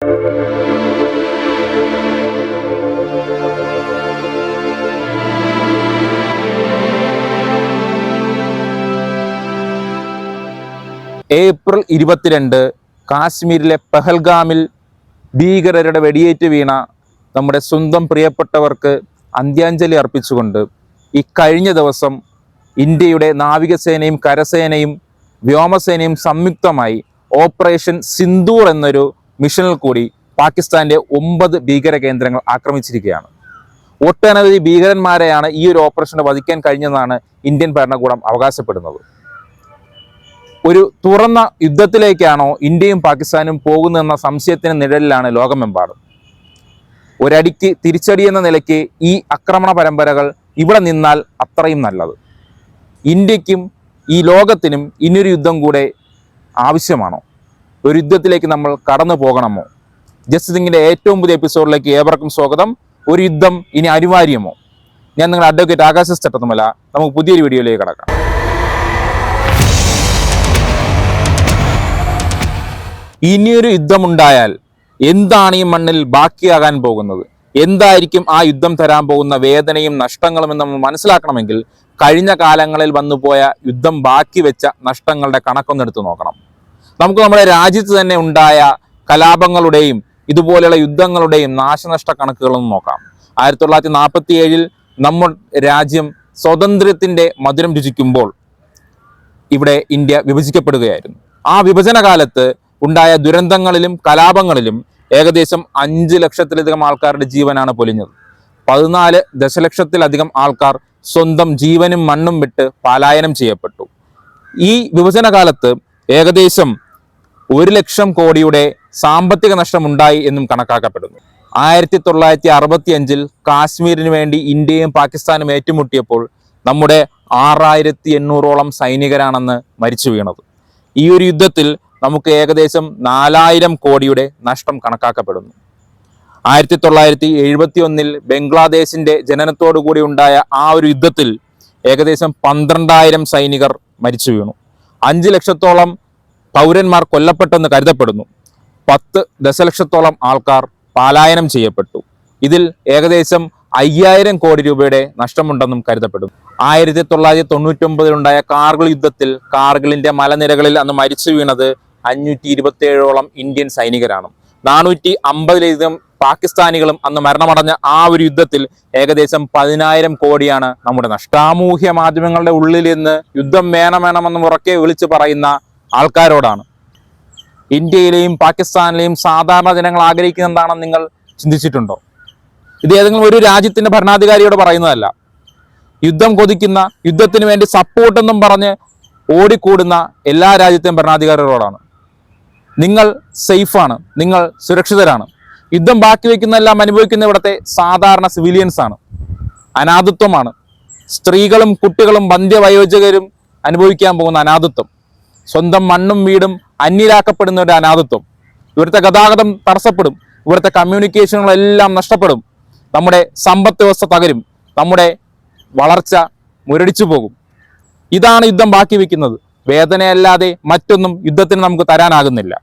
April ഇരുപത്തിരണ്ട് കാശ്മീരിലെ പെഹൽഗാമിൽ ഭീകരരുടെ വെടിയേറ്റ് വീണ നമ്മുടെ സ്വന്തം പ്രിയപ്പെട്ടവർക്ക് അന്ത്യാഞ്ജലി അർപ്പിച്ചുകൊണ്ട് ഈ കഴിഞ്ഞ ദിവസം ഇന്ത്യയുടെ നാവികസേനയും കരസേനയും വ്യോമസേനയും സംയുക്തമായി ഓപ്പറേഷൻ സിന്ദൂർ എന്നൊരു മിഷനിൽ കൂടി പാകിസ്ഥാന്റെ ഒമ്പത് ഭീകര കേന്ദ്രങ്ങൾ ആക്രമിച്ചിരിക്കുകയാണ്. ഒട്ടനവധി ഭീകരന്മാരെയാണ് ഈ ഒരു ഓപ്പറേഷന് വധിക്കാൻ കഴിഞ്ഞതെന്നാണ് ഇന്ത്യൻ ഭരണകൂടം അവകാശപ്പെടുന്നത്. ഒരു തുറന്ന യുദ്ധത്തിലേക്കാണോ ഇന്ത്യയും പാകിസ്ഥാനും പോകുന്നതെന്ന സംശയത്തിന് നിഴലിലാണ് ലോകമെമ്പാടും. ഒരടിക്ക് തിരിച്ചടി എന്ന നിലയ്ക്ക് ഈ ആക്രമണ പരമ്പരകൾ ഇവിടെ നിന്നാൽ അത്രയും നല്ലത്. ഇന്ത്യക്കും ഈ ലോകത്തിനും ഇനിയൊരു യുദ്ധം കൂടെ ആവശ്യമാണോ? ഒരു യുദ്ധത്തിലേക്ക് നമ്മൾ കടന്നു പോകണമോ? ജസ്റ്റ് സിംഗിന്റെ ഏറ്റവും പുതിയ എപ്പിസോഡിലേക്ക് ഏവർക്കും സ്വാഗതം. ഒരു യുദ്ധം ഇനി അനിവാര്യമോ? ഞാൻ നിങ്ങളുടെ അഡ്വക്കേറ്റ് ആകാശ ചട്ടത്തുമല്ല. നമുക്ക് പുതിയൊരു വീഡിയോയിലേക്ക് കടക്കാം. ഇനിയൊരു യുദ്ധമുണ്ടായാൽ എന്താണ് ഈ മണ്ണിൽ ബാക്കിയാകാൻ പോകുന്നത്? എന്തായിരിക്കും ആ യുദ്ധം തരാൻ പോകുന്ന വേദനയും നഷ്ടങ്ങളും എന്ന് നമ്മൾ മനസ്സിലാക്കണമെങ്കിൽ കഴിഞ്ഞ കാലങ്ങളിൽ വന്നുപോയ യുദ്ധം ബാക്കി വെച്ച നഷ്ടങ്ങളുടെ കണക്കൊന്നെടുത്ത് നോക്കണം. നമുക്ക് നമ്മുടെ രാജ്യത്ത് തന്നെ ഉണ്ടായ കലാപങ്ങളുടെയും ഇതുപോലെയുള്ള യുദ്ധങ്ങളുടെയും നാശനഷ്ട കണക്കുകളൊന്നും നോക്കാം. ആയിരത്തി തൊള്ളായിരത്തി നാൽപ്പത്തി ഏഴിൽ നമ്മൾ രാജ്യം സ്വാതന്ത്ര്യത്തിന്റെ മധുരം രുചിക്കുമ്പോൾ ഇവിടെ ഇന്ത്യ വിഭജിക്കപ്പെടുകയായിരുന്നു. ആ വിഭജന കാലത്ത് ഉണ്ടായ ദുരന്തങ്ങളിലും കലാപങ്ങളിലും ഏകദേശം അഞ്ച് ലക്ഷത്തിലധികം ആൾക്കാരുടെ ജീവനാണ് പൊലിഞ്ഞത്. പതിനാല് ദശലക്ഷത്തിലധികം ആൾക്കാർ സ്വന്തം ജീവനും മണ്ണും വിട്ട് പലായനം ചെയ്യപ്പെട്ടു. ഈ വിഭജന കാലത്ത് ഏകദേശം ഒരു ലക്ഷം കോടിയുടെ സാമ്പത്തിക നഷ്ടമുണ്ടായി എന്നും കണക്കാക്കപ്പെടുന്നു. ആയിരത്തി തൊള്ളായിരത്തി അറുപത്തി അഞ്ചിൽ കാശ്മീരിന് വേണ്ടി ഇന്ത്യയും പാകിസ്ഥാനും ഏറ്റുമുട്ടിയപ്പോൾ നമ്മുടെ ആറായിരത്തി എണ്ണൂറോളം സൈനികരാണെന്ന് മരിച്ചു വീണത്. ഈ ഒരു യുദ്ധത്തിൽ നമുക്ക് ഏകദേശം നാലായിരം കോടിയുടെ നഷ്ടം കണക്കാക്കപ്പെടുന്നു. ആയിരത്തി തൊള്ളായിരത്തി എഴുപത്തി ഒന്നിൽ ബംഗ്ലാദേശിന്റെ ജനനത്തോടുകൂടി ഉണ്ടായ ആ ഒരു യുദ്ധത്തിൽ ഏകദേശം പന്ത്രണ്ടായിരം സൈനികർ മരിച്ചു വീണു. അഞ്ച് ലക്ഷത്തോളം പൗരന്മാർ കൊല്ലപ്പെട്ടെന്ന് കരുതപ്പെടുന്നു. പത്ത് ദശലക്ഷത്തോളം ആൾക്കാർ പാലായനം ചെയ്യപ്പെട്ടു. ഇതിൽ ഏകദേശം അയ്യായിരം കോടി രൂപയുടെ നഷ്ടമുണ്ടെന്നും കരുതപ്പെടുന്നു. ആയിരത്തി തൊള്ളായിരത്തി തൊണ്ണൂറ്റി ഒമ്പതിലുണ്ടായ കാർഗിൽ യുദ്ധത്തിൽ കാർഗിലിന്റെ മലനിരകളിൽ അന്ന് മരിച്ചു വീണത് അഞ്ഞൂറ്റി ഇരുപത്തിയേഴോളം ഇന്ത്യൻ സൈനികരാണ്. നാനൂറ്റി അമ്പതിലധികം പാകിസ്ഥാനികളും അന്ന് മരണമടഞ്ഞ ആ ഒരു യുദ്ധത്തിൽ ഏകദേശം പതിനായിരം കോടിയാണ് നമ്മുടെ നഷ്ടം സാമൂഹ്യ മാധ്യമങ്ങളുടെ ഉള്ളിൽ നിന്ന് യുദ്ധം വേണം വേണമെന്ന് ഉറക്കെ വിളിച്ചു പറയുന്ന ആൾക്കാരോടാണ്. ഇന്ത്യയിലെയും പാകിസ്ഥാനിലെയും സാധാരണ ജനങ്ങൾ ആഗ്രഹിക്കുന്ന എന്താണെന്ന് നിങ്ങൾ ചിന്തിച്ചിട്ടുണ്ടോ? ഇത് ഏതെങ്കിലും ഒരു രാജ്യത്തിന്റെ ഭരണാധികാരിയോട് പറയുന്നതല്ല. യുദ്ധം കൊതിക്കുന്ന യുദ്ധത്തിന് വേണ്ടി സപ്പോർട്ടെന്നും പറഞ്ഞ് ഓടിക്കൂടുന്ന എല്ലാ രാജ്യത്തെയും ഭരണാധികാരികളോടാണ്. നിങ്ങൾ സേഫാണ് നിങ്ങൾ സുരക്ഷിതരാണ്. യുദ്ധം ബാക്കി വയ്ക്കുന്നതെല്ലാം അനുഭവിക്കുന്ന ഇവിടുത്തെ സാധാരണ സിവിലിയൻസ് ആണ്. അനാഥത്വമാണ്. സ്ത്രീകളും കുട്ടികളും വന്ധ്യവയോജകരും അനുഭവിക്കാൻ പോകുന്ന അനാഥത്വം. സ്വന്തം മണ്ണും വീടും അന്യരാക്കപ്പെടുന്ന ഒരു അനാഥത്വം. ഇവിടുത്തെ ഗതാഗതം തടസ്സപ്പെടും. ഇവിടുത്തെ കമ്മ്യൂണിക്കേഷനുകളെല്ലാം നഷ്ടപ്പെടും. നമ്മുടെ സമ്പദ് വ്യവസ്ഥ തകരും. നമ്മുടെ വളർച്ച മുരടിച്ചു പോകും. ഇതാണ് യുദ്ധം ബാക്കി വയ്ക്കുന്നത് വേദനയല്ലാതെ മറ്റൊന്നും യുദ്ധത്തിന് നമുക്ക് തരാനാകുന്നില്ല.